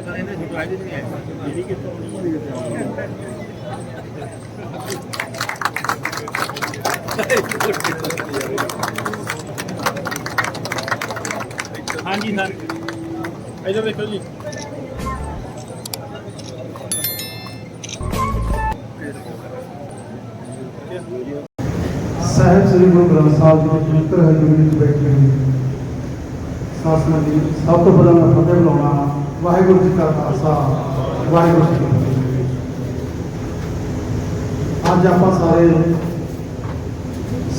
ਜੇ ਪਰ ਇਹਨੇ ਫਾਇਦੇ ਨਹੀਂ ਆਏ ਜਿਹੜੀ ਕਿਤੋਂ ਹਾਂਜੀ ਸਰ। ਇਧਰ ਦੇਖੋ ਜੀ। ਸਾਹਿਬ ਸ੍ਰੀ ਗੁਰੂ ਗ੍ਰੰਥ ਸਾਹਿਬ ਜੀ ਦੇ ਪਵਿੱਤਰ ਹਜ਼ੂਰੀ ਵਿੱਚ ਬੈਠੇ ਸਾਸਨਾ ਦੀ ਸਭ ਤੋਂ ਪਹਿਲਾਂ ਫਤਿਹ ਬੁਲਾਉਣਾ ਵਾਹਿਗੁਰੂ ਜੀ ਕਾ ਖਾਲਸਾ, ਵਾਹਿਗੁਰੂ ਜੀ ਕੀ ਫਤਿਹ। ਅੱਜ ਆਪਾਂ ਸਾਰੇ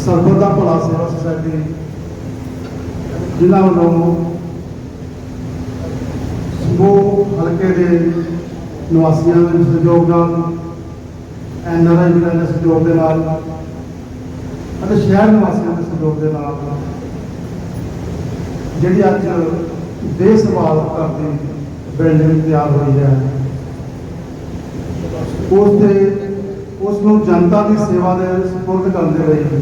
ਸਰਬੱਤਾ ਭਲਾ ਸੇਵਾ ਸੁਸਾਇਟੀ ਜਿਨ੍ਹਾਂ ਵੱਲੋਂ ਸਮੂਹ ਹਲਕੇ ਦੇ ਨਿਵਾਸੀਆਂ ਦੇ ਸਹਿਯੋਗ ਨਾਲ ਐਨਆਰਆਈ ਵੀਰਾਂ ਦੇ ਸਹਿਯੋਗ ਦੇ ਨਾਲ ਅਤੇ ਸ਼ਹਿਰ ਨਿਵਾਸੀਆਂ ਦੇ ਸਹਿਯੋਗ ਦੇ ਨਾਲ ਜਿਹੜੀ ਅੱਜ ਦੇਸ਼ ਸੰਭਾਲ ਕਰਦੀ ਬਿਲਡਿੰਗ ਤਿਆਰ ਹੋਈ ਹੈ। ਉਸ ਦੇ, ਉਸ ਨੂੰ ਜਨਤਾ ਦੀ ਸੇਵਾ ਦੇ ਸਪੁਰਦ ਕਰਨ ਦੇ ਲਈ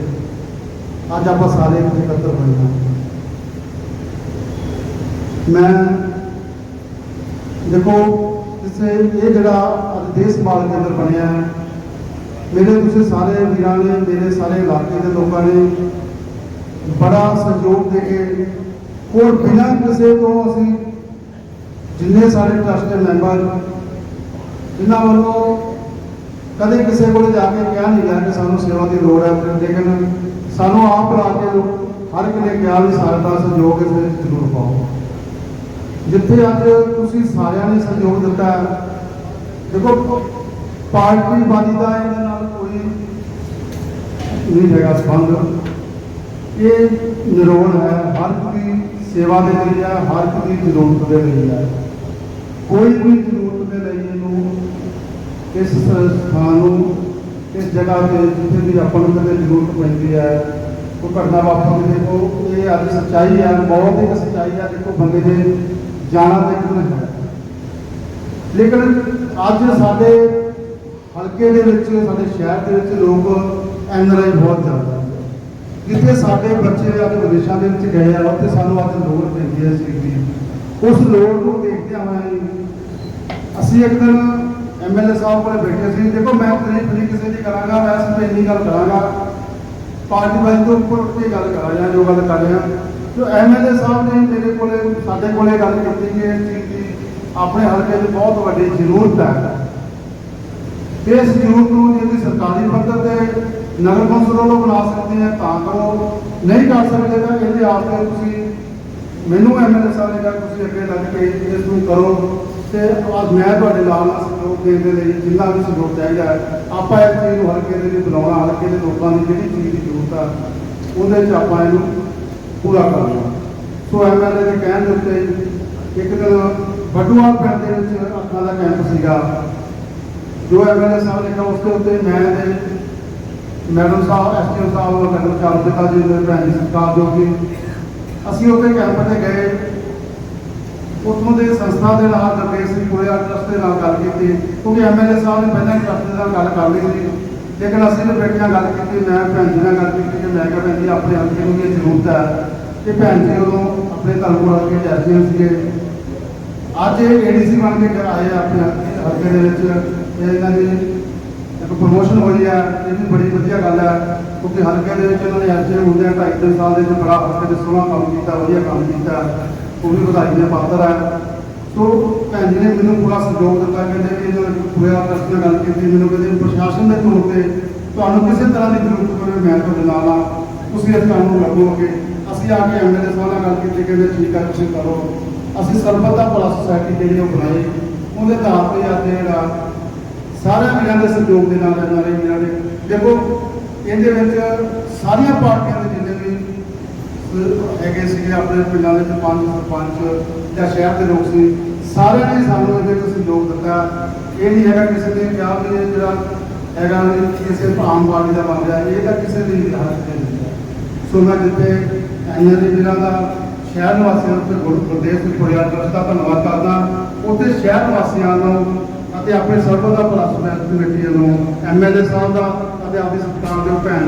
ਅੱਜ ਆਪਾਂ ਸਾਰੇ ਇਕੱਤਰ ਹੋਏ ਹਾਂ। ਮੈਂ, ਦੇਖੋ ਜਿਸੇ ਇਹ ਜਿਹੜਾ ਅੱਜ ਦੇਸ਼ ਸੰਭਾਲ ਕੇਂਦਰ ਬਣਿਆ ਹੈ, ਮੇਰੇ ਤੁਸੀਂ ਸਾਰੇ ਵੀਰਾਂ ਨੇ, ਮੇਰੇ ਸਾਰੇ ਇਲਾਕੇ ਦੇ ਲੋਕਾਂ ਨੇ ਬੜਾ ਸਹਿਯੋਗ ਦੇ ਕੇ ਹੋਰ ਬਿਨਾਂ ਕਿਸੇ ਤੋਂ ਅਸੀਂ ਜਿੰਨੇ ਸਾਰੇ ਟਰਸਟ ਦੇ ਮੈਂਬਰ ਜਿਨ੍ਹਾਂ ਵੱਲੋਂ ਕਦੇ ਕਿਸੇ ਕੋਲ ਜਾ ਕੇ ਕਿਹਾ ਨਹੀਂ ਗਿਆ ਕਿ ਸਾਨੂੰ ਸੇਵਾ ਦੀ ਲੋੜ ਹੈ। ਲੇਕਿਨ ਸਾਨੂੰ ਆਪ ਲਾ ਕੇ ਹਰ ਇੱਕ ਨੇ ਕਿਹਾ ਵੀ ਸਾਡਾ ਸਹਿਯੋਗ ਇਸ ਵਿੱਚ ਜ਼ਰੂਰ ਪਾਓ। ਜਿੱਥੇ ਅੱਜ ਤੁਸੀਂ ਸਾਰਿਆਂ ਨੇ ਸਹਿਯੋਗ ਦਿੱਤਾ ਦੇਖੋ, ਪਾਰਟੀ ਬਾਜੀ ਦਾ ਇਹਦੇ ਨਾਲ ਕੋਈ ਨਹੀਂ ਹੈਗਾ ਸੰਬੰਧ। ਇਹ ਨਿਰੋਲ ਹੈ, ਹਰ ਇੱਕ ਦੀ ਸੇਵਾ ਦੇ ਲਈ ਹੈ, ਹਰ ਇੱਕ ਦੀ ਜ਼ਰੂਰਤ ਦੇ ਲਈ ਹੈ। ਕੋਈ ਵੀ ਜ਼ਰੂਰਤ ਦੇ ਲਈ ਇਹਨੂੰ ਇਸ ਸਥਾਨ ਨੂੰ, ਇਸ ਜਗ੍ਹਾ ਤੇ ਜਿੱਥੇ ਵੀ ਆਪਾਂ ਨੂੰ ਕਦੇ ਜ਼ਰੂਰਤ ਪੈਂਦੀ ਹੈ ਉਹ ਘਟਨਾ ਵਾਪਰਦੀ ਦੇਖੋ, ਇਹ ਅੱਜ ਸੱਚਾਈ ਹੈ, ਬਹੁਤ ਹੀ ਸੱਚਾਈ ਹੈ, ਦੇਖੋ ਬੰਦੇ ਦੇ ਜਾਣਾ ਤੇ ਕਿਉਂ ਹੈ। ਲੇਕਿਨ ਅੱਜ ਸਾਡੇ ਹਲਕੇ ਦੇ ਵਿੱਚ, ਸਾਡੇ ਸ਼ਹਿਰ ਦੇ ਵਿੱਚ ਲੋਕ ਐਨਆਰਆਈ ਬਹੁਤ ਜ਼ਿਆਦਾ ਜਿੱਥੇ ਸਾਡੇ ਬੱਚੇ ਅੱਜ ਵਿਦੇਸ਼ਾਂ ਦੇ ਵਿੱਚ ਗਏ ਆ, ਉੱਥੇ ਸਾਨੂੰ ਅੱਜ ਲੋੜ ਪੈਂਦੀ ਹੈ ਇਸ ਚੀਜ਼ ਦੀ। ਉਸ ਲੋੜ ਨੂੰ ਦੇਖਦਿਆਂ ਹੋਇਆ ਅਸੀਂ ਇੱਕ ਦਿਨ ਐਮਐਲਏ ਸਾਹਿਬ ਕੋਲੇ ਬੈਠੇ ਸੀ। ਦੇਖੋ, ਮੈਂ ਤਰੀਫ ਨਹੀਂ ਕਿਸੇ ਦੀ ਕਰਾਂਗਾ, ਮੈਂ ਸਿਰਫ ਇੰਨੀ ਗੱਲ ਕਰਾਂਗਾ। ਪਾਰਟੀ ਵਾਲੀ ਤੋਂ ਉੱਪਰ ਉੱਠ ਕੇ ਗੱਲ ਕਰਾਂ ਜਾਂ ਜੋ ਗੱਲ ਕਰ ਰਿਹਾ। ਜੋ ਐਮਐਲਏ ਸਾਹਿਬ ਨੇ ਮੇਰੇ ਕੋਲੇ, ਸਾਡੇ ਕੋਲੇ ਗੱਲ ਕੀਤੀ ਕਿ ਇਸ ਚੀਜ਼ ਦੀ ਆਪਣੇ ਹਲਕੇ 'ਚ ਬਹੁਤ ਵੱਡੀ ਜ਼ਰੂਰਤ ਹੈ। ਇਸ ਜ਼ਰੂਰਤ ਨੂੰ ਜੇ ਤੁਸੀਂ ਸਰਕਾਰੀ ਪੱਧਰ ਤੇ ਨਗਰ ਕੌਂਸਲ ਵੱਲੋਂ ਬਣਾ ਸਕਦੇ ਆ ਤਾਂ ਕਰੋ। ਨਹੀਂ ਕਰ ਸਕਦੇ ਤਾਂ ਇਹਦੇ ਆਪ ਤੇ ਤੁਸੀਂ ਮੈਨੂੰ ਐਮਐਲਏ ਸਾਹਿਬ ਨੇ ਕਿਹਾ, ਤੁਸੀਂ ਅੱਗੇ ਲੱਗ ਕੇ ਇਸ ਨੂੰ ਕਰੋ ਤੇ ਅੱਜ ਮੈਂ ਤੁਹਾਡੇ ਨਾਲ ਨਾਲ ਸਹਿਯੋਗ ਦੇਣ ਦੇ ਲਈ ਜਿੰਨਾ ਵੀ ਸਹਿਯੋਗ ਚਾਹੀਦਾ ਹੈ, ਆਪਾਂ ਇਸ ਚੀਜ਼ ਨੂੰ ਹਲਕੇ ਦੇ ਲਈ ਬੁਲਾਉਣਾ ਹਲਕੇ ਦੇ ਲੋਕਾਂ ਦੀ ਜਿਹੜੀ ਚੀਜ਼ ਦੀ ਜ਼ਰੂਰਤ ਆ, ਉਹਦੇ 'ਚ ਆਪਾਂ ਇਹਨੂੰ ਪੂਰਾ ਕਰਨਾ ਸੋ ਐਮਐਲਏ ਦੇ ਕਹਿਣ ਦੇ ਉੱਤੇ ਇੱਕ ਦਿਨ ਬਟੂਆ ਪਿੰਡ ਦੇ ਵਿੱਚ ਅੱਖਾਂ ਦਾ ਕੈਂਪ ਸੀਗਾ। ਜੋ ਐਮਐਲਏ ਸਾਹਿਬ ਨੇ ਕਿਹਾ, ਉਸ ਦੇ ਉੱਤੇ ਮੈਂ ਤੇ ਮੈਡਮ ਸਾਹਿਬ ਐਸਟੀਓ ਸਾਹਿਬ ਮੈਡਮ ਚਾਲ ਦਿੱਤਾ ਜੀ ਭੈਣ ਜੀ ਸਰਕਾਰ ਜੋ ਕਿ ਅਸੀਂ ਉੱਥੇ ਕੈਂਪ ਤੇ ਗਏ। ਉੱਥੋਂ ਦੇ ਸੰਸਥਾ ਦੇ ਨਾਲ ਦਰਵੇਸ਼ ਸਿੰਘ ਕੋਲੇ ਟਰਸਟ ਦੇ ਨਾਲ ਗੱਲ ਕੀਤੀ। ਕਿਉਂਕਿ ਐਮਐਲਏ ਸਾਹਿਬ ਨੇ ਪਹਿਲਾਂ ਹੀ ਟਰਸਟ ਦੇ ਨਾਲ ਗੱਲ ਕਰ ਲਈ ਸੀ ਲੇਕਿਨ ਅਸੀਂ ਨੇ ਬੈਠਿਆਂ ਗੱਲ ਕੀਤੀ। ਮੈਂ ਭੈਣ ਜੀ ਨਾਲ ਗੱਲ ਕੀਤੀ ਕਿ ਮੈਂ ਕਿਹਾ ਭੈਣ ਜੀ, ਆਪਣੇ ਹਲਕੇ ਨੂੰ ਇਹ ਜ਼ਰੂਰਤ ਹੈ ਕਿ ਭੈਣ ਜੀ ਉਦੋਂ ਆਪਣੇ ਧਰਮਪੁਰ ਹਲਕੇ ਚ ਐਸਡੀਐਮ ਸੀਗੇ। ਅੱਜ ਇਹ ਏਡੀਸੀ ਬਣ ਕੇ ਆਏ ਆਪਣੇ ਹਲਕੇ- ਦੇ ਵਿੱਚ। ਇਹਨਾਂ ਦੀ ਪ੍ਰਮੋਸ਼ਨ ਹੋਈ ਹੈ ਇਹ ਵੀ ਬੜੀ ਵਧੀਆ ਗੱਲ ਹੈ ਕਿਉਂਕਿ ਹਲਕੇ ਦੇ ਵਿੱਚ ਇਹਨਾਂ ਨੇ ਐਸਡੀਐਮ ਹੁੰਦੇ ਢਾਈ ਤਿੰਨ ਸਾਲ ਦੇ ਵਿੱਚ ਬੜਾ ਹਲਕੇ ਦੇ ਸੋਹਣਾ ਕੰਮ ਕੀਤਾ, ਵਧੀਆ ਕੰਮ ਕੀਤਾ, ਉਹ ਵੀ ਵਧਾਈ ਦੇ ਪਾਤਰ ਹੈ ਸੋ, ਭੈਣ ਜੀ ਨੇ ਮੈਨੂੰ ਪੂਰਾ ਸਹਿਯੋਗ ਦਿੱਤਾ, ਕਹਿੰਦੇ ਕਿ ਇਹਨਾਂ ਨੇ ਪੂਰੇ ਆਦਰਸ਼ ਨਾਲ ਗੱਲ ਕੀਤੀ, ਮੈਨੂੰ ਕਹਿੰਦੇ ਪ੍ਰਸ਼ਾਸਨ ਦੇ ਤੌਰ ਤੇ ਤੁਹਾਨੂੰ ਕਿਸੇ ਤਰ੍ਹਾਂ ਦੀ ਜ਼ਰੂਰਤ ਪਵੇ, ਮੈਂ ਤੁਹਾਡੇ ਨਾਲ ਆ। ਤੁਸੀਂ ਇਸ ਕੰਮ ਨੂੰ ਲੱਗੋਗੇ ਅਸੀਂ ਆ ਕੇ ਐਮਐਲਏ ਸਾਹਿਬ ਨਾਲ ਗੱਲ ਕੀਤੀ, ਕਹਿੰਦੇ ਠੀਕ ਹੈ ਤੁਸੀਂ ਕਰੋ। ਅਸੀਂ ਸਰਬੱਤਾ ਭਲਾ ਸੋਸਾਇਟੀ ਜਿਹੜੀ ਉਹ ਬਣਾਈ। ਉਹਦੇ ਆਧਾਰ ਤੇ ਅੱਜ ਜਿਹੜਾ ਸਾਰਿਆਂ ਵੀਰਾਂ ਦੇ ਸਹਿਯੋਗ ਦੇ ਨਾਲ ਇਹਨਾਂ ਨੇ ਵੀਰਾਂ ਨੇ ਦੇਖੋ, ਇਹਦੇ ਵਿੱਚ ਸਾਰੀਆਂ ਪਾਰਟੀਆਂ ਦੇ ਜਿੰਨੇ ਵੀ ਹੈਗੇ ਸੀਗੇ ਆਪਣੇ ਪਿੰਡਾਂ ਦੇ ਸਰਪੰਚ ਸਰਪੰਚ ਜਾਂ ਸ਼ਹਿਰ ਦੇ ਲੋਕ ਸੀ, ਸਾਰਿਆਂ ਨੇ ਸਾਨੂੰ ਇਹਦੇ ਵਿੱਚ ਸਹਿਯੋਗ ਦਿੱਤਾ। ਇਹ ਨਹੀਂ ਹੈਗਾ ਕਿਸੇ ਨੇ ਕਿਹਾ ਵੀ ਇਹ ਜਿਹੜਾ ਹੈਗਾ ਵੀ ਕਿਸੇ ਆਮ ਪਾਰਟੀ ਦਾ ਬਣ ਗਿਆ ਇਹ ਤਾਂ ਕਿਸੇ ਦੀ ਨਹੀਂ ਹੈ ਸੋ ਮੈਂ ਜਿੱਥੇ ਐਨਆਰਏ ਵੀਰਾਂ ਦਾ ਸ਼ਹਿਰ ਨਿਵਾਸੀਆਂ ਨੂੰ ਤੇ ਗੁਰ- ਗੁਰਦੇਵ ਸਿੰਘ ਪੁਰਿਆ ਦਾ ਧੰਨਵਾਦ ਕਰਦਾ। ਉੱਥੇ ਸ਼ਹਿਰ ਨਿਵਾਸੀਆਂ ਨੂੰ ਅਤੇ ਆਪਣੇ ਸਰਬਤ ਦਾ ਭਲਾ ਸੁਸਾਇਟੀ ਕਮੇਟੀ ਨੂੰ। ਐਮਐਲਏ ਸਾਹਿਬ ਦਾ ਅਤੇ ਆਪਣੀ ਸਰਕਾਰ ਦੇ ਭੈਣ।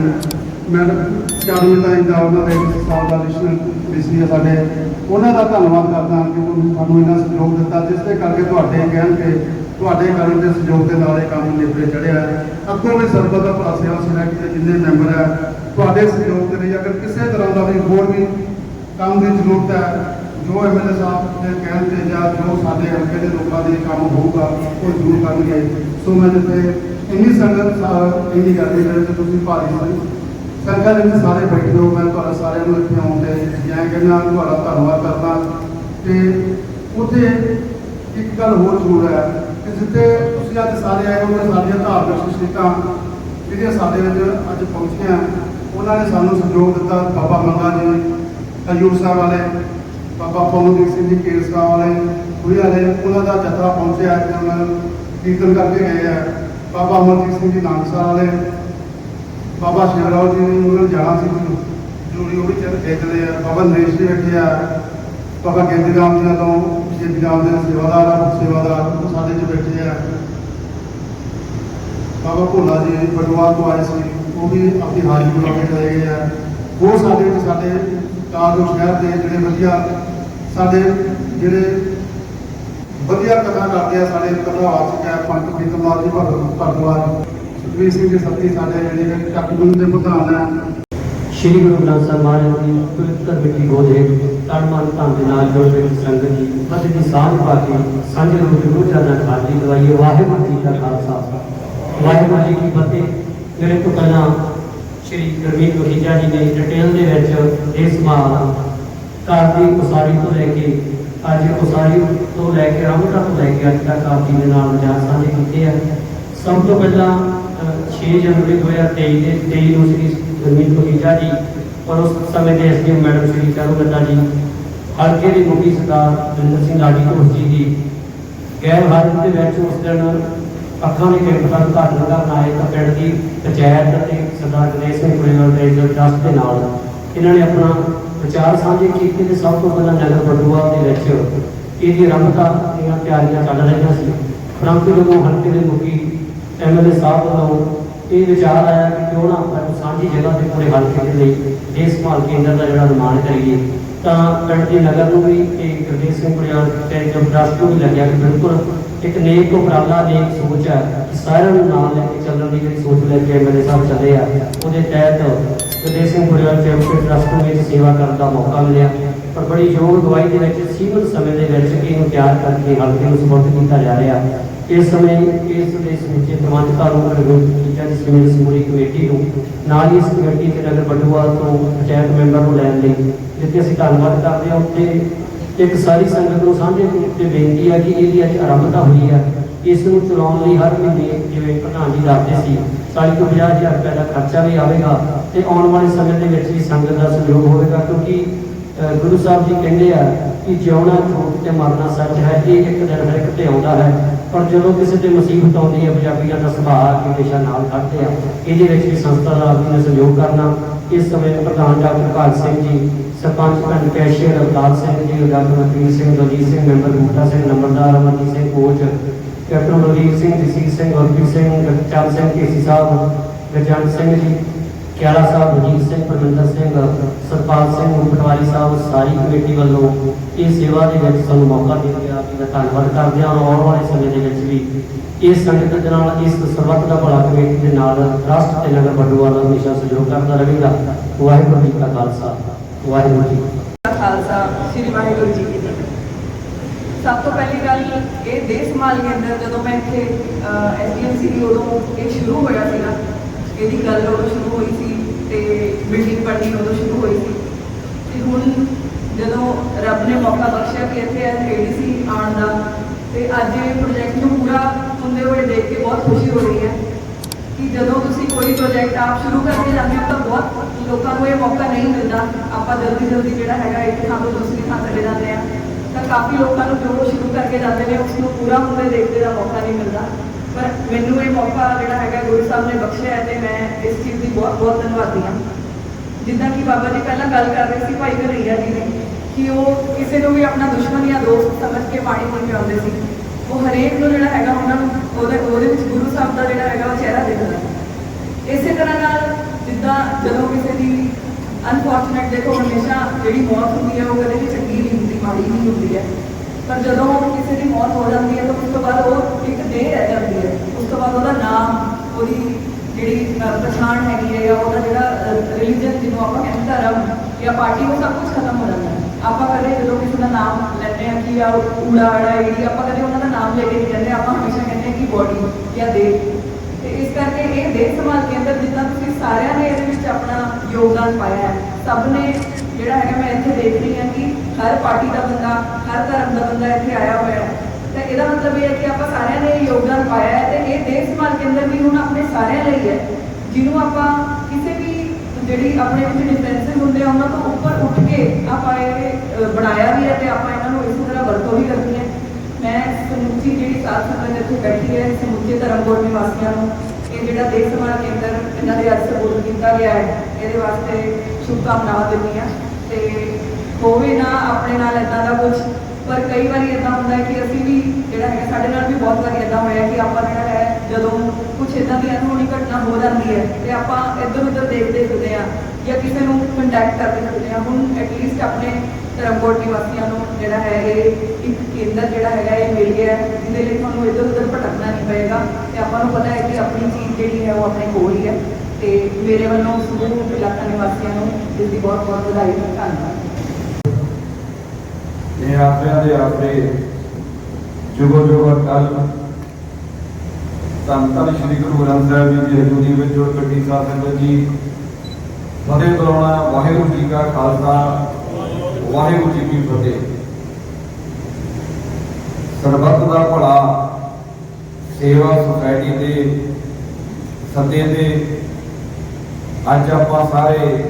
ਮੈਡਮ ਚਾਰੂ ਜੀ ਦਾ ਉਹਨਾਂ ਦੇ ਸਾਹਿਬ ਦਾ ਰਿਸ਼ਨਾ ਰਿਸ਼ਨੀ ਸਾਡੇ। ਉਹਨਾਂ ਦਾ ਧੰਨਵਾਦ ਕਰਦਾ ਕਿ ਉਹਨਾਂ ਸਾਨੂੰ ਇੰਨਾ ਸਹਿਯੋਗ ਦਿੱਤਾ, ਜਿਸ ਦੇ ਕਰਕੇ ਤੁਹਾਡੇ ਕਹਿਣ ਤੇ, ਤੁਹਾਡੇ ਕਰਨ ਦੇ ਸਹਿਯੋਗ ਦੇ ਨਾਲ ਇਹ ਕੰਮ ਨਿਪਰੇ ਚੜਿਆ ਹੈ। ਅੱਗੋਂ ਵੀ ਸਰਬਤ ਦਾ ਭਲਾ ਸੇਵਾ ਸਿਲੈਕਟ ਦੇ ਜਿੰਨੇ ਮੈਂਬਰ ਹੈ ਤੁਹਾਡੇ ਸਹਿਯੋਗ ਦੇ ਲਈ ਅਗਰ ਕਿਸੇ ਤਰ੍ਹਾਂ ਦਾ ਵੀ ਹੋਰ ਵੀ ਕੰਮ ਦੀ ਜ਼ਰੂਰਤ ਹੈ ਜੋ ਐਮਐਲਏ ਸਾਹਿਬ ਦੇ ਕਹਿਣ ਤੇ ਜਾਂ ਜੋ ਸਾਡੇ ਹਲਕੇ ਦੇ ਲੋਕਾਂ ਦੇ ਕੰਮ ਹੋਊਗਾ, ਉਹ ਜ਼ਰੂਰ ਕਰਨਗੇ। ਸੋ ਮੈਂ ਜਿੱਥੇ ਇੰਨੀ ਸੰਗਤ ਇੰਨੀ ਕਰਦੀ ਮੇਰੇ ਤੇ ਤੁਸੀਂ ਭਾਰੀ ਹੋਈ ਸੰਗਤ ਦੇ ਸਾਰੇ ਬੈਠੇ ਹੋ ਮੈਂ ਤੁਹਾਡਾ ਸਾਰਿਆਂ ਨੂੰ ਇੱਥੇ ਆਉਣ ਤੇ ਮੈਂ ਕਹਿੰਦਾ ਤੁਹਾਡਾ ਧੰਨਵਾਦ ਕਰਦਾ। ਤੇ ਉੱਥੇ ਇੱਕ ਗੱਲ ਹੋਰ ਜ਼ਰੂਰ ਹੈ ਕਿ ਜਿੱਥੇ ਤੁਸੀਂ ਅੱਜ ਸਾਰੇ ਆਏ ਹੋ ਤੇ ਸਾਡੀਆਂ ਧਾਰਮਿਕ ਸ਼ਖਸੀਅਤਾਂ ਜਿਹੜੀਆਂ ਸਾਡੇ ਵਿੱਚ ਅੱਜ ਪਹੁੰਚੀਆਂ, ਉਹਨਾਂ ਨੇ ਸਾਨੂੰ ਸਹਿਯੋਗ ਦਿੱਤਾ ਬਾਬਾ ਮੰਗਾ ਜੀ, ਹਜੂਰ ਸਾਹਿਬ ਵਾਲੇ। ਬਾਬਾ ਪਵਨਦੀਪ ਸਿੰਘ ਜੀ ਕੇਰ ਵਾਲੇ ਕੁੜੀ ਵਾਲੇ ਉਹਨਾਂ ਦਾ ਜਥਾ ਪਹੁੰਚਿਆ ਅੱਜ ਉਹਨਾਂ ਨੂੰ ਕੀਰਤਨ ਕਰਕੇ ਗਏ ਆ ਬਾਬਾ ਅਮਰਜੀਤ ਸਿੰਘ ਜੀ ਨਾਨਕਸਰ ਵਾਲੇ, ਬਾਬਾ ਸ਼ਿਵਰਾਓ ਜੀ ਨੇ ਉਹਨਾਂ ਨੂੰ ਜਾਣਾ ਸੀ ਜੂਰੀ ਉਹ ਵੀ ਚੱਲ ਖੇਡਦੇ ਆ। ਬਾਬਾ ਨਰੇਸ਼ ਜੀ ਬੈਠੇ ਆ। ਬਾਬਾ ਗੇਂਦੀ ਰਾਮ ਜੀ ਨਾਲੋਂ ਗੇਂਦੀ ਰਾਮ ਦੇ ਸੇਵਾਦਾਰ ਆ, ਸੇਵਾਦਾਰ ਉਹ ਸਾਡੇ ਚ ਬੈਠੇ ਆ। ਬਾਬਾ ਭੋਲਾ ਜੀ ਬਟਵਾ ਤੋਂ ਆਏ ਸੀ। ਉਹ ਵੀ ਆਪਣੀ ਹਾਜ਼ਰੀ ਬਣਾ ਕੇ ਚਲੇ ਗਏ ਆ। ਉਹ ਸਾਡੇ ਵਿੱਚ ਸਾਡੇ ਕਾਰਗੋ ਸ਼ਹਿਰ ਦੇ ਜਿਹੜੇ ਵਧੀਆ ਸਾਡੇ ਜਿਹੜੇ ਵਧੀਆ ਕਥਾ ਕਰਦੇ ਆ, ਸਾਡੇ ਕਥਾਵਾਚਕ ਹੈ ਪੰਤ ਪ੍ਰੀਤਮਲਾਲ ਜੀ ਭਰਦਵਾਜ ਸੁਖਵੀਰ ਸਿੰਘ ਜੀ ਸੱਤੀ ਸਾਡੇ ਜਿਹੜੇ ਟੱਕਬੁੰਦ ਦੇ ਪ੍ਰਧਾਨ ਹੈ ਸ਼੍ਰੀ ਗੁਰੂ ਗ੍ਰੰਥ ਸਾਹਿਬ ਮਹਾਰਾਜ ਦੀ ਪਵਿੱਤਰ ਮਿੱਟੀ ਗੋਦ ਹੇਠ ਤਨ ਮਨ ਧਨ ਦੇ ਨਾਲ ਜੁੜ ਕੇ ਸੰਗਤ ਜੀ ਫਤਿਹ ਦੀ ਸਾਂਝ ਪਾ ਕੇ ਸਾਂਝੇ ਰੂਪ ਗੁਰੂ ਚਰਨਾਂ ਖਾਲੀ ਦਵਾਈਏ ਵਾਹਿਗੁਰੂ ਜੀ ਦਾ ਖਾਲਸਾ। ਵਾਹਿਗੁਰੂ ਜੀ ਕੀ ਫਤਿਹ। ਜਿਹੜੇ ਤੋਂ ਪਹਿਲਾਂ ਸ਼੍ਰੀ ਗੁਰਮੀਤ ਵਹੀਜਾ ਜੀ ਨੇ ਡਿਟੇਲ ਦੇ ਵਿੱਚ ਇਹ ਸਮਾਲ ਘਰ ਦੀ ਉਸਾਰੀ ਤੋਂ ਲੈ ਕੇ ਅੱਜ ਉਸਾਰੀ ਤੋਂ ਲੈ ਕੇ ਰਾਮਟਾ ਤੋਂ ਲੈ ਕੇ ਅੱਜ ਤੱਕ ਆਪ ਜੀ ਦੇ ਨਾਲ ਵਿਚਾਰ ਸਾਂਝੇ ਕੀਤੇ ਆ। ਸਭ ਤੋਂ ਪਹਿਲਾਂ ਅ, 6 ਜਨਵਰੀ 2023 ਦੇ 23 ਨੂੰ ਸ੍ਰੀ ਗੁਰਮੀਤ ਵਹੀਜਾ ਜੀ ਔਰ ਉਸ ਸਮੇਂ ਦੇ ਐਸਡੀਐਮ ਮੈਡਮ ਸ਼੍ਰੀ ਚਾਰੂ ਗੱਡਾ ਜੀ ਹਲਕੇ ਦੇ ਮੁਖੀ ਸਰਦਾਰ ਦਵਿੰਦਰ ਸਿੰਘ ਲਾਡੀ ਘੋਸ਼ ਜੀ ਦੀ ਗੈਰ ਹਾਜ਼ਰ ਦੇ ਵਿੱਚ ਉਸ ਦਿਨ ਅੱਖਾਂ ਦੇ ਕੈਂਪ ਦਾ ਉਦਘਾਟਨ ਕਰਨ ਆਏ ਤਾਂ ਪਿੰਡ ਦੀ ਪੰਚਾਇਤ ਅਤੇ ਸਰਦਾਰ ਗਣੇਸ਼ ਸਿੰਘ ਪੁਰੇਵਾਲ ਦੇ ਟਰਸਟ ਦੇ ਨਾਲ ਇਹਨਾਂ ਨੇ ਆਪਣਾ ਵਿਚਾਰ ਸਾਂਝੇ ਕੀਤੇ ਤੇ ਸਭ ਤੋਂ ਪਹਿਲਾਂ ਨਗਰ ਬਟੂਆ ਦੇ ਵਿੱਚ ਇਹਦੀ ਰੰਭਤਾ ਦੀਆਂ ਤਿਆਰੀਆਂ ਚੱਲ ਰਹੀਆਂ ਸੀ। ਪਰੰਤੂ ਜਦੋਂ ਹਲਕੇ ਦੇ ਮੁਖੀ ਐਮਐਲਏ ਸਾਹਿਬ ਵੱਲੋਂ ਇਹ ਵਿਚਾਰ ਆਇਆ ਕਿ ਕਿਉਂ ਨਾ ਆਪਾਂ ਸਾਂਝੀ ਜਗ੍ਹਾ ਤੇ ਪੂਰੇ ਹਲਕੇ ਦੇ ਲਈ ਦੇਸ਼ ਸੰਭਾਲ ਕੇਂਦਰ ਦਾ ਜਿਹੜਾ ਨਿਰਮਾਣ ਕਰੀਏ, ਤਾਂ ਪਿੰਡ ਦੇ ਨਗਰ ਨੂੰ ਵੀ ਇਹ ਗੁਰਦੀਪ ਸਿੰਘ ਪੁਰਿਆਲ ਤੇ ਜੋ ਨੂੰ ਵੀ ਲੱਗਿਆ ਕਿ ਬਿਲਕੁਲ ਇੱਕ ਨੇਕ ਉਪਰਾਲਾ, ਨੇਕ ਸੋਚ ਹੈ ਕਿ ਸਾਰਿਆਂ ਨੂੰ ਨਾਲ ਲੈ ਕੇ ਚੱਲਣ ਦੀ ਜਿਹੜੀ ਸੋਚ ਲੈ ਕੇ ਐਮਐਲਏ ਸਾਹਿਬ ਚੱਲੇ ਆ, ਉਹਦੇ ਤਹਿਤ ਗੁਰਦੇਵ ਸਿੰਘ ਪੁਰਿਆਲ ਚੈਰੀਟੇਬਲ ਟਰਸਟ ਨੂੰ ਵਿੱਚ ਸੇਵਾ ਕਰਨ ਦਾ ਮੌਕਾ ਮਿਲਿਆ। ਪਰ ਬੜੀ ਯੋਗ ਅਗਵਾਈ ਦੇ ਵਿੱਚ ਸੀਮਤ ਸਮੇਂ ਦੇ ਵਿੱਚ ਇਹਨੂੰ ਤਿਆਰ ਕਰਕੇ ਹਲਕੇ ਨੂੰ ਸਪੁਰਦ ਕੀਤਾ ਜਾ ਰਿਹਾ। ਇਸ ਸਮੇਂ ਇਸ ਦੇ ਸਮੁੱਚੇ ਪ੍ਰਬੰਧਕਾਂ ਨੂੰ ਅਨੁਰੋਧ ਕੀਤਾ ਜਿਸ ਸਮੇਂ ਸਮੂਰੀ ਕਮੇਟੀ ਨੂੰ, ਨਾਲ ਹੀ ਇਸ ਕਮੇਟੀ ਦੇ ਨਗਰ ਬਟੂਆ ਤੋਂ ਪੰਚਾਇਤ ਮੈਂਬਰ ਨੂੰ ਲੈਣ ਲਈ ਜਿੱਥੇ ਅਸੀਂ ਧੰਨਵਾਦ ਕਰਦੇ ਹਾਂ। ਉੱਥੇ ਇੱਕ ਸਾਰੀ ਸੰਗਤ ਨੂੰ ਸਾਂਝੇ ਤੌਰ ਤੇ ਬੇਨਤੀ ਹੈ ਕਿ ਇਹਦੀ ਅੱਜ ਆਰੰਭਤਾ ਹੋਈ ਹੈ ਇਸ ਨੂੰ ਚਲਾਉਣ ਲਈ ਹਰ ਮਹੀਨੇ ਜਿਵੇਂ ਪ੍ਰਧਾਨ ਜੀ ਦੱਸਦੇ ਸੀ 40 ਤੋਂ 50 ਹਜ਼ਾਰ ਰੁਪਏ ਦਾ ਖਰਚਾ ਵੀ ਆਵੇਗਾ। ਤੇ ਆਉਣ ਵਾਲੇ ਸਮੇਂ ਦੇ ਵਿੱਚ ਵੀ ਸੰਗਤ ਦਾ ਸਹਿਯੋਗ ਹੋਵੇਗਾ, ਕਿਉਂਕਿ ਗੁਰੂ ਸਾਹਿਬ ਜੀ ਕਹਿੰਦੇ ਆ ਕਿ ਜਿਉਣਾ ਝੂਠ ਤੇ ਮਰਨਾ ਸੱਚ ਹੈ, ਇਹ ਇੱਕ ਦਿਨ ਹਰ ਇੱਕ ਤੇ ਆਉਂਦਾ ਹੈ। ਪਰ ਜਦੋਂ ਕਿਸੇ ਤੇ ਮੁਸੀਬਤ ਆਉਂਦੀ ਹੈ, ਪੰਜਾਬੀਆਂ ਦਾ ਸੁਭਾਅ ਕਿ ਹਮੇਸ਼ਾ ਨਾਲ ਖੜਦੇ ਆ। ਇਹਦੇ ਵਿੱਚ ਵੀ ਸੰਸਥਾ ਦਾ ਆਪਣਾ ਸਹਿਯੋਗ ਕਰਨਾ। ਇਸ ਸਮੇਂ ਪ੍ਰਧਾਨ ਡਾਕਟਰ ਕਾਲ ਸਿੰਘ ਜੀ, ਸਰਪੰਚ ਪਿੰਡ cashier Avtar Singh ji doctor Manpreet Singh, Daljit Singh, member Buta Singh, ਨੰਬਰਦਾਰ Amarjit Singh coach, captain Balvir Singh Jasir Singh, Gurpreet Singh Garcharan Singh, KC ਸਾਹਿਬ ਗਰਜੰਟ ਸਿੰਘ ਜੀ ਕਿਆਲਾ ਸਾਹਿਬ ਵਜੀਤ ਸਿੰਘ, ਪਰਮਿੰਦਰ ਸਿੰਘ, ਸਰਪਾਲ ਸਿੰਘ ਪਟਵਾਰੀ ਸਾਹਿਬ, ਸਾਰੀ ਕਮੇਟੀ ਵੱਲੋਂ ਇਹ ਸੇਵਾ ਦੇ ਵਿੱਚ ਸਾਨੂੰ ਮੌਕਾ ਦਿੱਤਾ ਜੀ ਦਾ ਧੰਨਵਾਦ ਕਰਦੇ ਹਾਂ ਔਰ ਆਉਣ ਵਾਲੇ ਸਮੇਂ ਦੇ ਵਿੱਚ ਵੀ। ਇਸ ਸੰਗਤ ਦੇ ਨਾਲ, ਇਸ ਸਰਬੱਤ ਦਾ ਭਲਾ ਕਮੇਟੀ ਦੇ ਨਾਲ ਰਾਸ਼ਟਰ ਤੇ ਨਗਰ ਬਟੂਆ ਦਾ ਹਮੇਸ਼ਾ ਸਹਿਯੋਗ ਕਰਦਾ ਰਹੇਗਾ। ਵਾਹਿਗੁਰੂ ਜੀ ਕਾ ਖਾਲਸਾ। ਵਾਹਿਗੁਰੂ ਜੀ ਕੀ ਖਾਲਸਾ, ਸ੍ਰੀ ਵਾਹਿਗੁਰੂ ਜੀ ਕੀ ਸਭ ਤੋਂ ਪਹਿਲੀ ਗੱਲ, ਇਹ ਦੇਸ਼ ਸੰਭਾਲ ਕੇਂਦਰ ਜਦੋਂ ਮੈਂ ਇੱਥੇ ਐਸਡੀਐਮ ਸੀ ਉਦੋਂ ਇਹ ਸ਼ੁਰੂ ਹੋਇਆ ਸੀਗਾ ਇਹਦੀ ਗੱਲ ਉਦੋਂ ਸ਼ੁਰੂ ਹੋਈ ਸੀ ਤੇ ਬਿਲਡਿੰਗ ਬਣਨੀ ਉਦੋਂ ਸ਼ੁਰੂ ਹੋਈ ਸੀ। ਤੇ ਹੁਣ ਜਦੋਂ ਰੱਬ ਨੇ ਮੌਕਾ ਬਖਸ਼ਿਆ ਕਿ ਇੱਥੇ ਇਹ ਖੇਡ ਸੀ ਆਉਣ ਦਾ, ਤੇ ਅੱਜ ਇਹ ਪ੍ਰੋਜੈਕਟ ਨੂੰ ਪੂਰਾ ਹੁੰਦੇ ਹੋਏ ਦੇਖ ਕੇ ਬਹੁਤ ਖੁਸ਼ੀ ਹੋ ਰਹੀ ਹੈ ਕਿ ਜਦੋਂ ਤੁਸੀਂ ਕੋਈ ਪ੍ਰੋਜੈਕਟ ਆਪ ਸ਼ੁਰੂ ਕਰਕੇ ਜਾਂਦੇ ਹੋ ਤਾਂ ਬਹੁਤ ਲੋਕਾਂ ਨੂੰ ਇਹ ਮੌਕਾ ਨਹੀਂ ਮਿਲਦਾ। ਆਪਾਂ ਜਲਦੀ ਜਲਦੀ ਜਿਹੜਾ ਹੈਗਾ ਇੱਕ ਥਾਂ ਤੋਂ ਦੂਸਰੀ ਥਾਂ ਚਲੇ ਜਾਂਦੇ ਆ ਤਾਂ ਕਾਫੀ ਲੋਕਾਂ ਨੂੰ ਜੋ ਸ਼ੁਰੂ ਕਰਕੇ ਜਾਂਦੇ ਨੇ ਉਸ ਨੂੰ ਪੂਰਾ ਹੁੰਦੇ ਦੇਖਦੇ ਦਾ ਮੌਕਾ ਨਹੀਂ ਮਿਲਦਾ। ਮੈਨੂੰ ਇਹ ਮੌਕਾ ਜਿਹੜਾ ਹੈਗਾ ਗੁਰੂ ਸਾਹਿਬ ਨੇ ਬਖਸ਼ਿਆ ਹੈ ਤੇ ਮੈਂ ਇਸ ਚੀਜ਼ ਦੀ ਬਹੁਤ ਬਹੁਤ ਧੰਨਵਾਦੀ ਹਾਂ। ਜਿੱਦਾਂ ਕਿ ਬਾਬਾ ਜੀ ਪਹਿਲਾਂ ਗੱਲ ਕਰ ਰਹੇ ਸੀ ਭਾਈ ਘਰਈਆ ਜੀ ਨੇ ਕਿ ਉਹ ਕਿਸੇ ਨੂੰ ਵੀ ਆਪਣਾ ਦੁਸ਼ਮਣ ਜਾਂ ਦੋਸਤ ਸਮਝ ਕੇ ਪਾਣੀ ਪਹੁੰਚਾਉਂਦੇ ਸੀ। ਉਹ ਹਰੇਕ ਨੂੰ ਜਿਹੜਾ ਹੈਗਾ ਉਹਨਾਂ ਨੂੰ ਉਹਦੇ ਉਹਦੇ ਵਿੱਚ ਗੁਰੂ ਸਾਹਿਬ ਦਾ ਜਿਹੜਾ ਹੈਗਾ ਉਹ ਚਿਹਰਾ ਦਿਖਦਾ। ਇਸੇ ਤਰ੍ਹਾਂ ਨਾਲ ਜਿੱਦਾਂ ਜਦੋਂ ਕਿਸੇ ਦੀ ਅਨਫੋਰਚੂਨੇਟ ਦੇਖੋ ਹਮੇਸ਼ਾ ਜਿਹੜੀ ਮੌਤ ਹੁੰਦੀ ਹੈ ਉਹ ਕਦੇ ਵੀ ਚੰਗੀ ਨਹੀਂ ਹੁੰਦੀ, ਮਾੜੀ ਨਹੀਂ ਹੁੰਦੀ ਹੈ। ਪਰ ਜਦੋਂ ਕਿਸੇ ਦੀ ਮੌਤ ਹੋ ਜਾਂਦੀ ਹੈ ਤਾਂ ਉਸ ਤੋਂ ਬਾਅਦ ਉਹ ਇੱਕ ਦੇਹ ਰਹਿ ਜਾਂਦੀ ਹੈ। ਤੋਂ ਬਾਅਦ ਉਹਦਾ ਨਾਮ ਉਹਦੀ ਜਿਹੜੀ ਅਹ, ਪਛਾਣ ਹੈਗੀ ਹੈ ਜਾਂ ਉਹਦਾ ਜਿਹੜਾ ਰਿਲੀਜਨ ਜਿਹਨੂੰ ਆਪਾਂ ਕਹਿੰਦੇ ਧਰਮ ਜਾਂ ਪਾਰਟੀ ਉਹ ਸਭ ਕੁਝ ਖਤਮ ਹੋ ਜਾਂਦਾ ਹੈ। ਆਪਾਂ ਕਦੇ ਜਦੋਂ ਕਿਸੇ ਦਾ ਨਾਮ ਲੈਂਦੇ ਹਾਂ ਕਿ ਆ ਊੜਾ ਆੜਾ ਈੜੀ ਆਪਾਂ ਕਦੇ ਉਹਨਾਂ ਦਾ ਨਾਮ ਲੈ ਕੇ ਨਹੀਂ ਕਹਿੰਦੇ ਆਪਾਂ ਹਮੇਸ਼ਾ ਕਹਿੰਦੇ ਹਾਂ ਕਿ ਬੋਡੀ ਜਾਂ ਦੇਹ। ਤੇ ਇਸ ਕਰਕੇ ਇਹ ਦੇਹ ਸੰਭਾਲ ਕੇਂਦਰ ਜਿੱਦਾਂ ਤੁਸੀਂ ਸਾਰਿਆਂ ਨੇ ਇਹਦੇ ਵਿੱਚ ਆਪਣਾ ਯੋਗਦਾਨ ਪਾਇਆ ਹੈ ਸਭ ਨੇ ਜਿਹੜਾ ਹੈਗਾ ਮੈਂ ਇੱਥੇ ਦੇਖ ਰਹੀ ਹਾਂ ਕਿ ਹਰ ਪਾਰਟੀ ਦਾ ਬੰਦਾ ਹਰ ਧਰਮ ਦਾ ਬੰਦਾ ਇੱਥੇ ਆਇਆ ਹੋਇਆ ਹੈ। ਤਾਂ ਇਹਦਾ ਮਤਲਬ ਇਹ ਹੈ ਕਿ ਆਪਾਂ ਸਾਰਿਆਂ ਨੇ ਯੋਗਦਾਨ ਪਾਇਆ ਹੈ ਤੇ ਇਹ ਦੇਹ ਸੰਭਾਲ ਕੇਂਦਰ ਵੀ ਹੁਣ ਆਪਣੇ ਸਾਰਿਆਂ ਲਈ ਹੈ, ਜਿਹਨੂੰ ਆਪਾਂ ਕਿਸੇ ਵੀ ਜਿਹੜੀ ਆਪਣੇ ਵਿੱਚ ਡਿਫਰੈਂਸਿਸ ਹੁੰਦੇ ਆ, ਉਹਨਾਂ ਤੋਂ ਉੱਪਰ ਉੱਠ ਕੇ ਆਪਾਂ ਇਹ ਬਣਾਇਆ ਵੀ ਹੈ ਤੇ ਆਪਾਂ ਇਹਨਾਂ ਨੂੰ ਇਸੇ ਤਰ੍ਹਾਂ ਵਰਤੋਂ ਵੀ ਕਰਨੀ ਹੈ। ਮੈਂ ਸਮੁੱਚੀ ਜਿਹੜੀ ਸਾਧ ਸੰਗਤ ਇੱਥੇ ਬੈਠੀ ਹੈ, ਸਮੁੱਚੇ ਧਰਮਕੋਟ ਨਿਵਾਸੀਆਂ ਨੂੰ, ਇਹ ਜਿਹੜਾ ਦੇਸ਼ ਸਮਾਜ ਕੇਂਦਰ ਇਹਨਾਂ ਦੇ ਅੱਜ ਸਬੂਤ ਕੀਤਾ ਗਿਆ ਹੈ, ਇਹਦੇ ਵਾਸਤੇ ਸ਼ੁਭਕਾਮਨਾਵਾਂ ਦਿੰਦੀ ਹਾਂ ਤੇ ਹੋਵੇ ਨਾ ਆਪਣੇ ਨਾਲ ਇਦਾਂ ਦਾ ਕੁਝ ਪਰ ਕਈ ਵਾਰੀ ਇਦਾਂ ਹੁੰਦਾ ਹੈ ਕਿ ਅਸੀਂ ਵੀ ਜਿਹੜਾ ਹੈ ਸਾਡੇ ਨਾਲ ਵੀ ਬਹੁਤ ਵਾਰੀ ਇਦਾਂ ਹੋਇਆ ਕਿ ਆਪਾਂ ਜਿਹੜਾ ਹੈ, ਜਦੋਂ ਕੁਝ ਇਦਾਂ ਦੀ ਅਨਹੋਣੀ ਘਟਨਾ ਹੋ ਜਾਂਦੀ ਹੈ ਤੇ ਆਪਾਂ ਇੱਧਰ ਉੱਧਰ ਦੇਖਦੇ ਫਿਰਦੇ ਆ ਜਾਂ ਕਿਸੇ ਨੂੰ ਕੰਟੈਕਟ ਕਰਦੇ ਫਿਰਦੇ ਆ ਹੁਣ ਐਟਲੀਸਟ ਆਪਣੇ ਧਰਮਕੋਟ ਨਿਵਾਸੀਆਂ ਨੂੰ ਜਿਹੜਾ ਹੈ, ਇਹ ਇੱਕ ਕੇਂਦਰ ਜਿਹੜਾ ਹੈਗਾ, ਇਹ ਮਿਲ ਗਿਆ ਜਿਹਦੇ ਲਈ ਤੁਹਾਨੂੰ ਇੱਧਰ ਉੱਧਰ ਭਟਕਣਾ ਨਹੀਂ ਪਏਗਾ ਤੇ ਆਪਾਂ ਨੂੰ ਪਤਾ ਹੈ ਕਿ ਆਪਣੀ ਚੀਜ਼ ਜਿਹੜੀ ਹੈ, ਉਹ ਆਪਣੇ ਕੋਲ ਹੀ ਹੈ। ਤੇ ਮੇਰੇ ਵੱਲੋਂ ਸਮੂਹ ਇਲਾਕਾ ਨਿਵਾਸੀਆਂ ਨੂੰ ਇਸ ਦੀ ਬਹੁਤ ਬਹੁਤ ਵਧਾਈ, ਧੰਨਵਾਦ। ਇਹ ਆਪਿਆਂ ਦੇ ਆਪੇ ਜੁਗੋ ਜੁਗੋ ਅਕਾਲ ਧੰਨ ਧੰਨ ਸ਼੍ਰੀ ਗੁਰੂ ਗ੍ਰੰਥ ਸਾਹਿਬ ਜੀ ਦੀ ਹਜ਼ੂਰੀ ਵਿੱਚ ਜੋ ਕੱਢੀ ਸਾਧ ਸੰਗਤ ਜੀ। ਫਤਿਹ ਬੁਲਾਉਣਾ ਵਾਹਿਗੁਰੂ ਜੀ ਕਾ ਖਾਲਸਾ, ਵਾਹਿਗੁਰੂ ਜੀ ਕੀ ਫਤਿਹ। ਸਰਬੱਤ ਦਾ ਭਲਾ ਸੇਵਾ ਸੁਸਾਇਟੀ ਦੇ, ਸੱਦੇ ਤੇ ਅੱਜ ਆਪਾਂ ਸਾਰੇ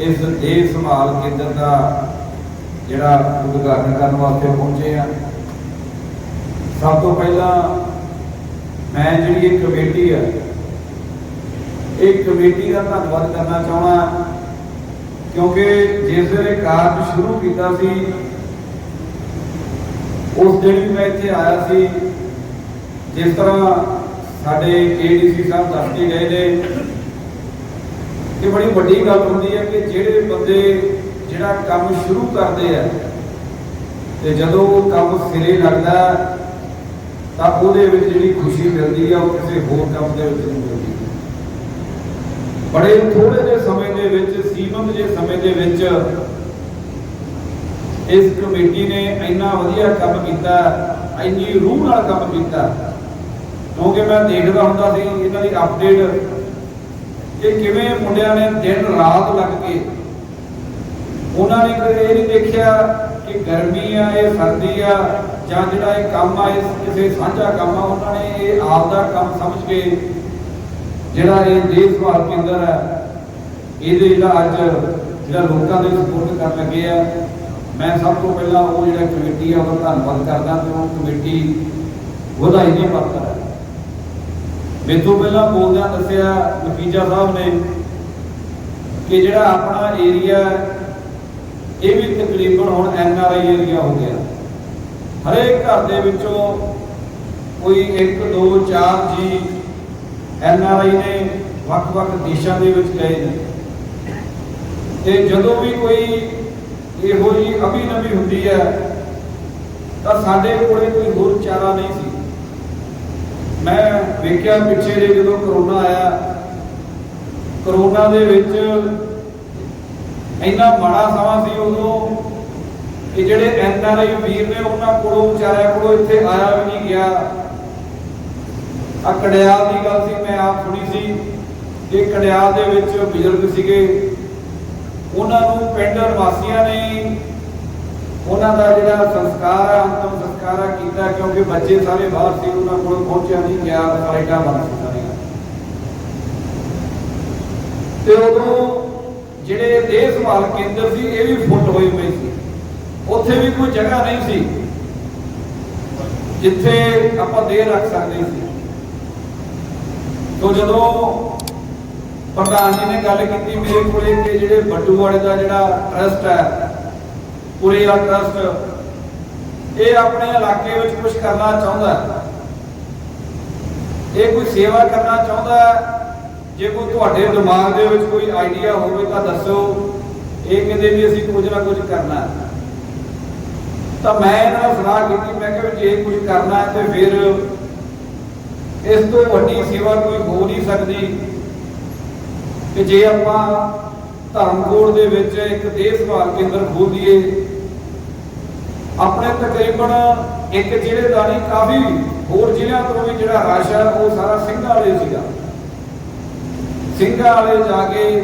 ਇਸ ਦੇਹ ਸੰਭਾਲ ਕੇਂਦਰ ਦਾ ਜਿਹੜਾ ਉਦਘਾਟਨ ਕਰਨ ਵਾਸਤੇ ਪਹੁੰਚੇ ਆ। ਸਭ ਤੋਂ ਪਹਿਲਾਂ ਮੈਂ ਜਿਹੜੀ ਇਹ ਕਮੇਟੀ ਆ, ਇਹ ਕਮੇਟੀ ਦਾ ਧੰਨਵਾਦ ਕਰਨਾ ਚਾਹਣਾ ਕਿਉਂਕਿ ਜਿਸ ਵੇਲੇ ਕਾਰਜ ਸ਼ੁਰੂ ਕੀਤਾ ਸੀ, ਉਸ ਦਿਨ ਵੀ ਮੈਂ ਇੱਥੇ ਆਇਆ ਸੀ। ਜਿਸ ਤਰ੍ਹਾਂ ਸਾਡੇ ਏਡੀਸੀ ਸਾਹਿਬ ਦੱਸ ਕੇ ਗਏ ਨੇ, ਇਹ ਬੜੀ ਵੱਡੀ ਗੱਲ ਹੁੰਦੀ ਹੈ ਕਿ ਜਿਹੜੇ ਬੰਦੇ ਜਿਹੜਾ ਕੰਮ ਸ਼ੁਰੂ ਕਰਦੇ ਆ ਤੇ ਜਦੋਂ ਉਹ ਕੰਮ ਸਿਰੇ ਲੱਗਦਾ ਹੈ, ਤਾਂ ਉਹਦੇ ਵਿੱਚ ਜਿਹੜੀ ਖੁਸ਼ੀ ਮਿਲਦੀ ਆ ਉਹ ਕਿਸੇ ਹੋਰ ਕੰਮ ਦੇ ਵਿੱਚ ਨਹੀਂ ਮਿਲਦੀ। ਬੜੇ ਥੋੜੇ ਜਿਹੇ ਸਮੇਂ ਦੇ ਵਿੱਚ ਸੀਮਤ ਜਿਹੇ ਸਮੇਂ ਦੇ ਵਿੱਚ ਇਸ ਕਮੇਟੀ ਨੇ ਇੰਨਾ ਵਧੀਆ ਕੰਮ ਕੀਤਾ ਇੰਨੀ ਰੂਹ ਨਾਲ ਕੰਮ ਕੀਤਾ। ਕਿਉਂਕਿ ਮੈਂ ਦੇਖਦਾ ਹੁੰਦਾ ਸੀ ਇਹਨਾਂ ਦੀ ਅਪਡੇਟ ਕਿ ਕਿਵੇਂ ਮੁੰਡਿਆਂ ਨੇ ਦਿਨ ਰਾਤ ਲੱਗ ਕੇ ਉਹਨਾਂ ਨੇ ਕਦੇ ਇਹ ਨਹੀਂ ਦੇਖਿਆ ਕਿ ਗਰਮੀ ਆ, ਇਹ ਸਰਦੀ ਆ, ਜਾਂ ਜਿਹੜਾ ਇਹ ਕੰਮ ਆ ਇਹ ਕਿਸੇ ਸਾਂਝਾ ਕੰਮ ਆ, ਉਹਨਾਂ ਨੇ ਇਹ ਆਪ ਦਾ ਕੰਮ ਸਮਝ ਕੇ ਜਿਹੜਾ ਇਹ ਦੇਸ਼ ਸੰਭਾਲ ਕੇਂਦਰ ਹੈ ਇਹਦੇ ਜਿਹੜਾ ਅੱਜ ਜਿਹੜਾ ਲੋਕਾਂ ਦੇ ਸਪੋਰਟ ਕਰਨ ਲੱਗੇ ਆ, ਮੈਂ ਸਭ ਤੋਂ ਪਹਿਲਾਂ ਉਹ ਜਿਹੜਾ ਕਮੇਟੀ ਆ, ਉਹਦਾ ਧੰਨਵਾਦ ਕਰਦਾ ਤੇ ਉਹ ਕਮੇਟੀ ਵਧਾਈ ਦੀ ਪਾਤਰ ਹੈ ਮੇਥੋਂ ਪਹਿਲਾਂ ਬੋਲਦਿਆਂ ਦੱਸਿਆ ਨਤੀਜਾ ਸਾਹਿਬ ਨੇ ਕਿ ਜਿਹੜਾ ਆਪਣਾ ਏਰੀਆ ਇਹ ਵੀ ਤਕਰੀਬਨ ਹੁਣ ਐਨ ਆਰ ਆਈ ਏਰੀਆ ਹੋ ਗਿਆ। ਹਰੇਕ ਘਰ ਦੇ ਵਿੱਚੋਂ ਕੋਈ 1 2 4 ਜੀ ਐਨ ਆਰ ਆਈ ਨੇ ਵੱਖ-ਵੱਖ ਦੇਸ਼ਾਂ ਦੇ ਵਿੱਚ ਗਏ ਨੇ। ਤੇ ਜਦੋਂ ਵੀ ਕੋਈ ਇਹੋ ਜਿਹੀ ਅਭੀ ਨਵੀ ਹੁੰਦੀ ਹੈ, ਤਾਂ ਸਾਡੇ ਕੋਲੇ ਕੋਈ ਹੋਰ ਚਾਰਾ ਨਹੀਂ ਸੀ। ਮੈਂ ਵੇਖਿਆ ਪਿੱਛੇ ਜੇ ਜਦੋਂ ਕਰੋਨਾ ਆਇਆ, ਕਰੋਨਾ ਦੇ ਵਿੱਚ ਇੰਨਾ ਮਾੜਾ ਸਮਾਂ ਸੀ ਉਦੋਂ ਕਿ ਜਿਹੜੇ ਐਨ ਵੀਰ ਨੇ ਉਹਨਾਂ ਕੋਲੋਂ ਵਿਚਾਰਿਆਂ ਕੋਲੋਂ ਇੱਥੇ ਆਇਆ ਵੀ ਨਹੀਂ ਗਿਆ। ਆ ਕੜਿਆਲ ਦੀ ਗੱਲ ਸੀ, ਮੈਂ ਆਪ ਸੁਣੀ ਸੀ ਕਿ ਕੜਿਆਲ ਦੇ ਵਿੱਚ ਬਜ਼ੁਰਗ ਸੀਗੇ। ਉਹਨਾਂ ਨੂੰ ਪਿੰਡ ਵਾਸੀਆਂ ਨੇ ਉਹਨਾਂ ਦਾ ਜਿਹੜਾ ਸੰਸਕਾਰ ਹੈ ਅੰਤਮ ਸੰਸਕਾਰ ਹੈ ਕੀਤਾ ਕਿਉਂਕਿ ਬੱਚੇ ਸਾਰੇ ਬਾਹਰ ਸੀ, ਉਹਨਾਂ ਕੋਲ ਪਹੁੰਚਿਆ ਨਹੀਂ ਗਿਆ ਫਲਾਈਟਾਂ ਬਣ ਸੀ ਤੇ ਉਦੋਂ ਜਿਹੜੇ ਦੇਹ ਸੰਭਾਲ ਕੇਂਦਰ ਸੀ, ਇਹ ਵੀ ਫੁੱਟ ਹੋਏ ਪਏ ਸੀ। ਉੱਥੇ ਵੀ ਕੋਈ ਜਗ੍ਹਾ ਨਹੀਂ ਸੀ, ਜਿੱਥੇ ਆਪਾਂ ਦੇਹ ਰੱਖ ਸਕਦੇ ਸੀ। ਤੋਂ ਜਦੋਂ ਪ੍ਰਧਾਨ ਜੀ ਨੇ ਗੱਲ ਕੀਤੀ, ਮੇਰੇ ਕੋਲੇ ਕਿ ਜਿਹੜੇ ਬੱਡੂ ਵਾਲੇ ਦਾ ਜਿਹੜਾ ਟਰਸਟ ਹੈ ਪੂਰੇ ਦਾ ਟਰਸਟ ਇਹ ਆਪਣੇ ਇਲਾਕੇ ਵਿੱਚ ਕੁਝ ਕਰਨਾ ਚਾਹੁੰਦਾ ਇਹ ਕੋਈ ਸੇਵਾ ਕਰਨਾ ਚਾਹੁੰਦਾ ਹੈ ਜੇ ਕੋਈ ਤੁਹਾਡੇ ਦਿਮਾਗ ਦੇ ਵਿੱਚ ਕੋਈ ਆਈਡੀਆ ਹੋਵੇ ਤਾਂ ਦੱਸੋ। ਇਹ ਕਹਿੰਦੇ ਵੀ ਅਸੀਂ ਕੁਝ ਨਾ ਕੁਝ ਕਰਨਾ ਤਾਂ ਮੈਂ ਇਹਨਾਂ ਨਾਲ ਸਲਾਹ ਕੀਤੀ, ਮੈਂ ਕਿਹਾ ਜੇ ਕੁਝ ਕਰਨਾ ਹੈ ਤੇ ਫਿਰ ਇਸ ਤੋਂ ਵੱਡੀ ਸੇਵਾ ਕੋਈ ਹੋ ਨਹੀਂ ਸਕਦੀ। ਕਿ ਜੇ ਆਪਾਂ ਧਰਮਕੋਟ ਦੇ ਵਿੱਚ ਇੱਕ ਦੇਹ ਸੰਭਾਲ ਕੇਂਦਰ ਖੋਲੀਏ ਆਪਣੇ ਤਕਰੀਬਨ ਇੱਕ ਜ਼ਿਲ੍ਹੇ ਦਾ ਨਹੀਂ ਕਾਫੀ ਹੋਰ ਜ਼ਿਲ੍ਹਿਆਂ ਤੋਂ ਵੀ ਜਿਹੜਾ ਰਸ਼ ਹੈ, ਉਹ ਸਾਰਾ ਸਿੰਘਾਂ ਵਾਲੇ ਸੀਗਾ। ਸਿੰਘਾਂ ਵਾਲੇ ਜਾ ਕੇ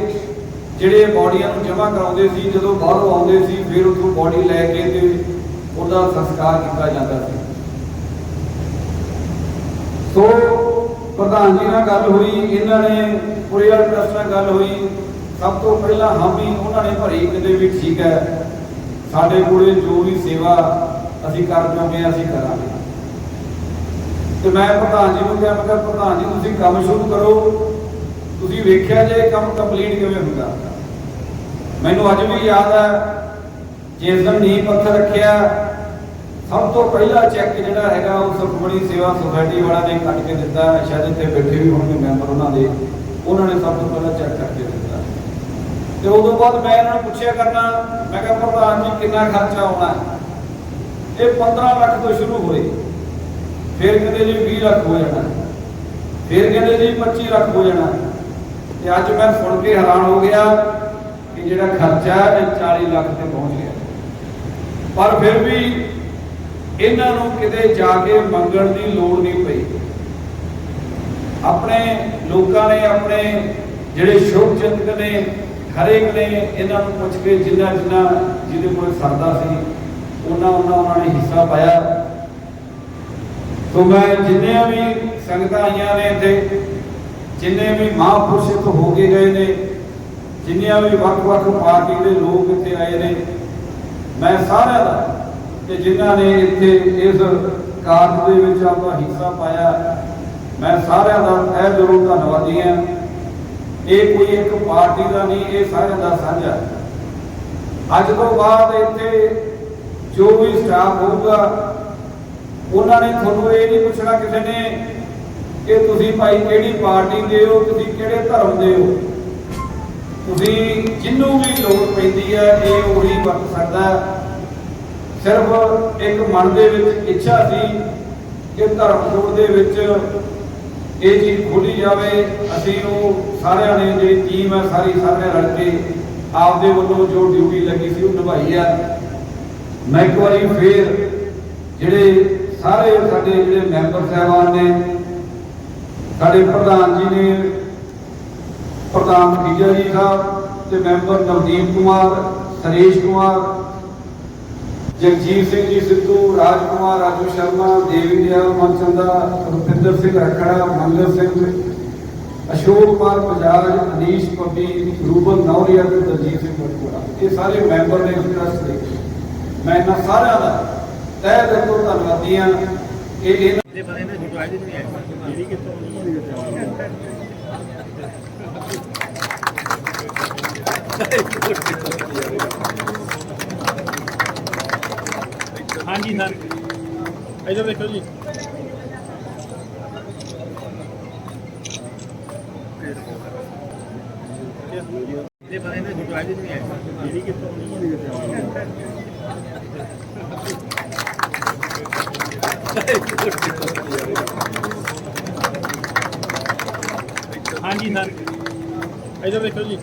ਜਿਹੜੇ ਬਾਡੀਆਂ ਨੂੰ ਜਮ੍ਹਾਂ ਕਰਾਉਂਦੇ ਸੀ, ਜਦੋਂ ਬਾਹਰੋਂ ਆਉਂਦੇ ਸੀ, ਫਿਰ ਉੱਥੋਂ ਬਾਡੀ ਲੈ ਕੇ ਤੇ ਉਹਦਾ ਸੰਸਕਾਰ ਕੀਤਾ ਜਾਂਦਾ ਸੀ। ਸੋ ਪ੍ਰਧਾਨ ਜੀ ਨਾਲ ਗੱਲ ਹੋਈ, ਇਹਨਾਂ ਨੇ ਪੁਰੀਵਾਰ ਟਰਸਟ ਨਾਲ ਗੱਲ ਹੋਈ। ਸਭ ਤੋਂ ਪਹਿਲਾਂ ਹਾਮੀ ਉਹਨਾਂ ਨੇ ਭਰੀ ਕਿਤੇ ਵੀ ਠੀਕ ਹੈ। ਸਾਡੇ ਕੋਲੇ ਜੋ ਵੀ ਸੇਵਾ ਅਸੀਂ ਕਰ ਪਾਉਂਦੇ ਅਸੀਂ ਕਰਾਂਗੇ। ਤੇ ਮੈਂ ਪ੍ਰਧਾਨ ਜੀ ਨੂੰ ਕਿਹਾ, ਮੈਂ ਕਿਹਾ, ਪ੍ਰਧਾਨ ਜੀ, ਤੁਸੀਂ ਕੰਮ ਸ਼ੁਰੂ ਕਰੋ। ਤੁਸੀਂ ਵੇਖਿਆ ਜੇ ਇਹ ਕੰਮ ਕੰਪਲੀਟ ਕਿਵੇਂ ਹੁੰਦਾ? ਮੈਨੂੰ ਅੱਜ ਵੀ ਯਾਦ ਹੈ ਜਿਸ ਦਿਨ ਨੀਂਹ ਪੱਥਰ ਰੱਖਿਆ। ਸਭ ਤੋਂ ਪਹਿਲਾ ਚੈੱਕ ਜਿਹੜਾ ਹੈਗਾ, ਉਹ ਸੁਖਮਣੀ ਸੇਵਾ ਸੁਸਾਇਟੀ ਵਾਲਾ ਨੇ ਕੱਟ ਕੇ ਦਿੱਤਾ। ਸ਼ਾਇਦ ਇੱਥੇ ਬੈਠੇ ਵੀ ਹੋਣਗੇ ਮੈਂਬਰ ਉਹਨਾਂ ਦੇ। ਉਹਨਾਂ ਨੇ ਸਭ ਤੋਂ ਪਹਿਲਾਂ ਚੈੱਕ ਕਰਕੇ ਦਿੱਤਾ। ਤੇ ਉਦੋਂ ਬਾਅਦ ਮੈਂ ਇਹਨਾਂ ਨੂੰ ਪੁੱਛਿਆ ਕਰਨਾ, ਮੈਂ ਕਿਹਾ, ਪ੍ਰਧਾਨ ਜੀ, ਕਿੰਨਾ ਖਰਚਾ ਆਉਣਾ? ਇਹ 15 ਲੱਖ ਤੋਂ ਸ਼ੁਰੂ ਹੋਏ। ਫਿਰ ਕਹਿੰਦੇ ਜੀ 20 ਲੱਖ ਹੋ ਜਾਣਾ। ਫਿਰ ਕਹਿੰਦੇ ਜੀ 25 ਲੱਖ ਹੋ ਜਾਣਾ। ਤੇ ਅੱਜ ਮੈਂ ਸੁਣ ਕੇ ਹੈਰਾਨ ਹੋ ਗਿਆ ਕਿ ਜਿਹੜਾ ਖਰਚਾ ਇਹ 40 ਲੱਖ ਤੇ ਪਹੁੰਚ ਗਿਆ। ਪਰ ਫਿਰ ਵੀ ਇਹਨਾਂ ਨੂੰ ਕਿਤੇ ਜਾ ਕੇ ਮੰਗਣ ਦੀ ਲੋੜ ਨਹੀਂ ਪਈ। ਆਪਣੇ ਲੋਕਾਂ ਨੇ, ਆਪਣੇ ਜਿਹੜੇ ਸ਼ੁਭ ਚਿੰਤਕ ਨੇ, ਹਰੇਕ ਨੇ ਇਹਨਾਂ ਨੂੰ ਪੁੱਛ ਕੇ ਜਿੰਨਾ ਜਿੰਨਾ ਜਿਹਦੇ ਕੋਲ ਸਰਦਾ ਸੀ, ਉਹਨਾਂ ਉਹਨਾਂ ਉਹਨਾਂ ਨੇ ਹਿੱਸਾ ਪਾਇਆ। ਸੋ ਮੈਂ ਜਿੰਨੇ ਵੀ ਸੰਗਤਾਂ ਆਈਆਂ ਨੇ ਇੱਥੇ ਜਿੰਨੇ ਵੀ ਮਹਾਂਪੁਰਸ਼ ਇੱਥੇ ਹੋ ਕੇ ਗਏ ਨੇ, ਜਿੰਨੀਆਂ ਵੀ ਵੱਖ-ਵੱਖ ਪਾਰਟੀ ਦੇ ਲੋਕ ਇੱਥੇ ਆਏ ਨੇ, ਮੈਂ ਸਾਰਿਆਂ ਦਾ ਤੇ ਜਿਨ੍ਹਾਂ ਨੇ ਇੱਥੇ ਇਸ ਕਾਰਜ ਦੇ ਵਿੱਚ ਆਪਣਾ ਹਿੱਸਾ ਪਾਇਆ, ਮੈਂ ਸਾਰਿਆਂ ਦਾ ਤਹਿ ਦਿਲੋਂ ਧੰਨਵਾਦੀ ਹਾਂ। ਇਹ ਕੋਈ ਇੱਕ ਪਾਰਟੀ ਦਾ ਨਹੀਂ, ਇਹ ਸਾਰਿਆਂ ਦਾ ਸਾਂਝਾ ਅੱਜ ਤੋਂ ਬਾਅਦ ਇੱਥੇ ਜੋ ਵੀ ਸਟਾਫ ਹੋਊਗਾ, ਉਹਨਾਂ ਨੇ ਤੁਹਾਨੂੰ ਇਹ ਨਹੀਂ ਪੁੱਛਣਾ ਕਿਸੇ ਨੇ ਕਿ ਤੁਸੀਂ ਭਾਈ ਕਿਹੜੀ ਪਾਰਟੀ ਦੇ ਹੋ, ਤੁਸੀਂ ਕਿਹੜੇ ਧਰਮ ਦੇ ਹੋ? ਤੁਸੀਂ ਜਿੰਨੂੰ ਵੀ ਲੋੜ ਪੈਂਦੀ ਹੈ, ਇਹ ਉਹੀ ਵਰਤ ਸਕਦਾ ਸਿਰਫ ਇੱਕ ਮਨ ਦੇ ਵਿੱਚ ਇੱਛਾ ਸੀ ਕਿ ਧਰਮ ਧਰਮਕੋਟ ਦੇ ਵਿੱਚ ਇਹ ਚੀਜ਼ ਖੋਲੀ ਜਾਵੇ। ਅਸੀਂ ਉਹ ਸਾਰਿਆਂ ਨੇ ਜਿਹੜੀ ਟੀਮ ਹੈ, ਸਾਰੀ ਸਾਰੇ ਰਲ ਕੇ ਆਪਦੇ ਵੱਲੋਂ ਜੋ ਡਿਊਟੀ ਲੱਗੀ ਸੀ, ਉਹ ਨਿਭਾਈ ਆ ਮੈਂ ਇੱਕ ਵਾਰੀ ਫੇਰ ਜਿਹੜੇ ਸਾਰੇ ਸਾਡੇ ਜਿਹੜੇ ਮੈਂਬਰ ਸਾਹਿਬਾਨ ਨੇ ਸਾਡੇ ਪ੍ਰਧਾਨ ਜੀ ਨੇ ਪ੍ਰਧਾਨ ਖੀਜਾ ਜੀ ਸਾਹਿਬ ਤੇ ਮੈਂਬਰ ਨਵਦੀਪ ਕੁਮਾਰ, ਸਰੇਸ਼ ਕੁਮਾਰ, ਜਗਜੀਤ ਸਿੰਘ ਜੀ ਸਿੱਧੂ, ਰਾਜ ਕੁਮਾਰ, ਰਾਜੂ ਸ਼ਰਮਾ, ਦੇਵੀ ਦਿਆਲ ਮਨਚੰਦਾ ਰੁਪਿੰਦਰ ਸਿੰਘ ਰਖੜਾ ਮੰਗਲ ਸਿੰਘ, ਅਸ਼ੋਕ ਕੁਮਾਰ ਬਜਾਜ, ਅਨੀਸ਼ ਪੱਪੀ ਰੂਬਲ ਨੌਰੀਆ ਤੇ ਦਲਜੀਤ ਸਿੰਘ ਮਟਕੋੜਾ ਇਹ ਸਾਰੇ ਮੈਂਬਰ ਨੇ ਇਸ ਦੇ ਮੈਂ ਇਹਨਾਂ ਸਾਰਿਆਂ ਦਾ ਤਹਿ ਦਿਲ ਤੋਂ ਧੰਨਵਾਦੀ ਹਾਂ ਕਿ ਇਹਨਾਂ ਇਹ ਪਤਾ ਨਹੀਂ ਫੋਟੋ ਨਹੀਂ ਹੈ ਜਿਹੜੀ ਕਿੱਥੋਂ ਹਾਂਜੀ ਸਰ ਇਧਰ ਦੇਖੋ ਜੀ। ਇਹ ਪਤਾ ਨਹੀਂ ਫੋਟੋ ਨਹੀਂ ਹੈ ਜਿਹੜੀ ਕਿੱਥੋਂ ਹਾਂਜੀ ਸਰ ਇਧਰ ਦੇਖੋ ਜੀ।